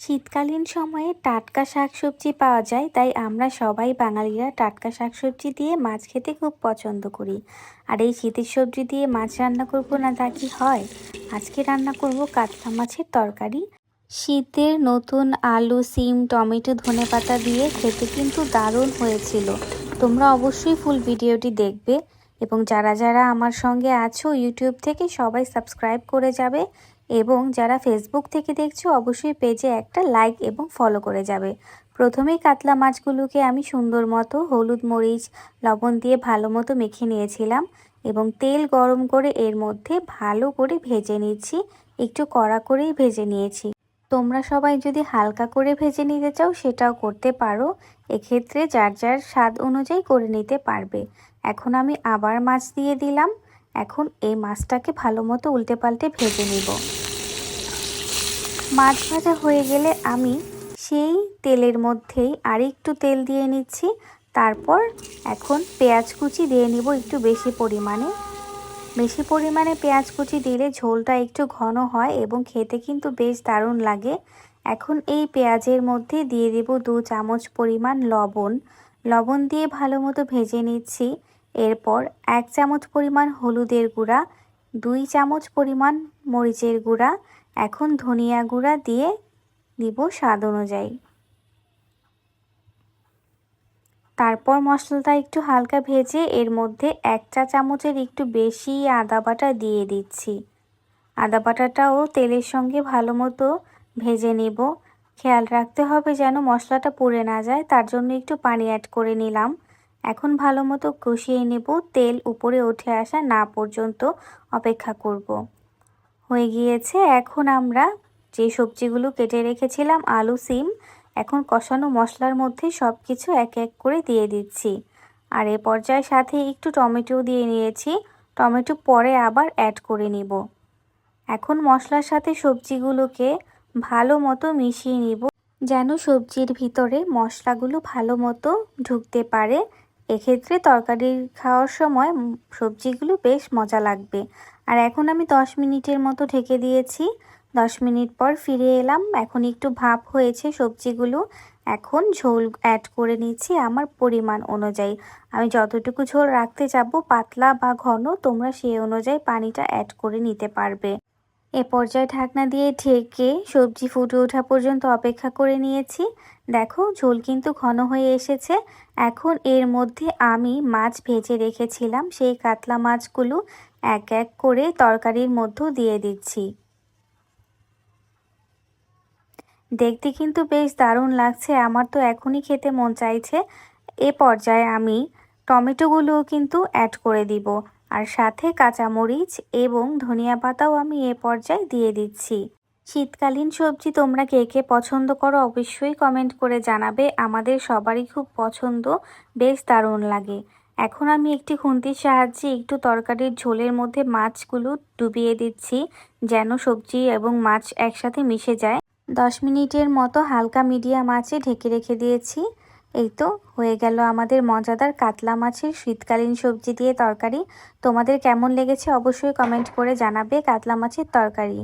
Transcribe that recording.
শীতকালীন সময়ে টাটকা শাকসবজি পাওয়া যায়, তাই আমরা সবাই বাঙালিরা টাটকা শাকসবজি দিয়ে মাছ খেতে খুব পছন্দ করি। আর এই শীতের সবজি দিয়ে মাছ রান্না করব না তা কি হয়? আজকে রান্না করব কাতলা মাছের তরকারি। শীতের নতুন আলু, সিম, টমেটো, ধনে পাতা দিয়ে খেতে কিন্তু দারুণ হয়েছিল। তোমরা অবশ্যই ফুল ভিডিওটি দেখবে এবং যারা যারা আমার সঙ্গে আছো, ইউটিউব থেকে সবাই সাবস্ক্রাইব করে যাবে। এবং যারা ফেসবুক থেকে দেখছ, অবশ্যই পেজে একটা লাইক এবং ফলো করে যাবে। প্রথমেই কাতলা মাছগুলোকে আমি সুন্দর মতো হলুদ মরিচ, লবণ দিয়ে ভালো মতো মেখে নিয়েছিলাম এবং তেল গরম করে এর মধ্যে ভালো করে ভেজে নিচ্ছি। একটু কড়া করেই ভেজে নিয়েছি। তোমরা সবাই যদি হালকা করে ভেজে নিতে চাও, সেটাও করতে পারো। এক্ষেত্রে যার যার স্বাদ অনুযায়ী করে নিতে পারবে। এখন আমি আবার মাছ দিয়ে দিলাম। এখন এই মাছটাকে ভালো মতো উল্টে পাল্টে ভেজে নিব। মাছ ভাজা হয়ে গেলে আমি সেই তেলের মধ্যেই আর একটু তেল দিয়ে নিচ্ছি। তারপর এখন পেঁয়াজ কুচি দিয়ে নিব একটু বেশি পরিমাণে। বেশি পরিমাণে পেঁয়াজ কুচি দিলে ঝোলটা একটু ঘন হয় এবং খেতে কিন্তু বেশ দারুণ লাগে। এখন এই পেঁয়াজের মধ্যে দিয়ে দেব দু চামচ পরিমাণ লবণ। লবণ দিয়ে ভালো মতো ভেজে নিচ্ছি। এরপর এক চামচ পরিমাণ হলুদের গুঁড়া, দুই চামচ পরিমাণ মরিচের গুঁড়া, এখন ধনিয়া গুঁড়া দিয়ে দিব স্বাদ অনুযায়ী। তারপর মশলাটা একটু হালকা ভেজে এর মধ্যে এক চা চামচের একটু বেশি আদা বাটা দিয়ে দিচ্ছি। আদা বাটাটাও তেলের সঙ্গে ভালো মতো ভেজে নেব। খেয়াল রাখতে হবে যেন মশলাটা পুড়ে না যায়, তার জন্য একটু পানি অ্যাড করে নিলাম। এখন ভালো মতো কষিয়ে নেব, তেল উপরে উঠে আসা না পর্যন্ত অপেক্ষা করব। হয়ে গিয়েছে, এখন আমরা যে সবজিগুলো কেটে রেখেছিলাম, আলু, সিম, এখন কষানো মশলার মধ্যে সব কিছু এক এক করে দিয়ে দিচ্ছি। আর এ পর্যায়ে সাথে একটু টমেটো দিয়ে নিয়েছি, টমেটো পরে আবার অ্যাড করে নিব। এখন মশলার সাথে সবজিগুলোকে ভালো মতো মিশিয়ে নিব, যেন সবজির ভিতরে মশলাগুলো ভালো মতো ঢুকতে পারে। এক্ষেত্রে তরকারি খাওয়ার সময় সবজিগুলো বেশ মজা লাগবে। আর এখন আমি দশ মিনিটের মতো ঢেকে দিয়েছি। দশ মিনিট পর ফিরে এলাম। এখন একটু ভাপ হয়েছে সবজিগুলো। এখন ঝোল অ্যাড করে নিচ্ছি আমার পরিমাণ অনুযায়ী। আমি যতটুকু ঝোল রাখতে যাব, পাতলা বা ঘন, তোমরা সেই অনুযায়ী পানিটা অ্যাড করে নিতে পারবে। এ পর্যায়ে ঢাকনা দিয়ে ঢেকে সবজি ফুটে ওঠা পর্যন্ত অপেক্ষা করে নিয়েছি। দেখো, ঝোল কিন্তু ঘন হয়ে এসেছে। এখন এর মধ্যে আমি মাছ ভেজে রেখেছিলাম। সেই কাতলা মাছগুলো এক এক করে তরকারির মধ্যেও দিয়ে দিচ্ছি। দেখতে কিন্তু বেশ দারুণ লাগছে। আমার তো এখনই খেতে মন চাইছে। এ পর্যায়ে আমি টমেটোগুলোও কিন্তু অ্যাড করে দিব। আর সাথে কাঁচামরিচ এবং ধনিয়া পাতাও আমি এ পর্যায়ে দিয়ে দিচ্ছি। শীতকালীন সবজি তোমরা কে কে পছন্দ করো অবশ্যই কমেন্ট করে জানাবে। আমাদের সবারই খুব পছন্দ। বেশ দারুণ লাগে। এখন আমি একটি খুন্তির সাহায্যে একটু তরকারির ঝোলের মধ্যে মাছগুলো ডুবিয়ে দিচ্ছি যেন সবজি এবং মাছ একসাথে মিশে যায়। দশ মিনিটের মতো হালকা মিডিয়াম আঁচে ঢেকে রেখে দিয়েছি। এই তো, হয়ে গেল আমাদের মজাদার কাতলা মাছের শীতকালীন সবজি দিয়ে তরকারি। তোমাদের কেমন লেগেছে অবশ্যই কমেন্ট করে জানাবে কাতলা মাছের তরকারি।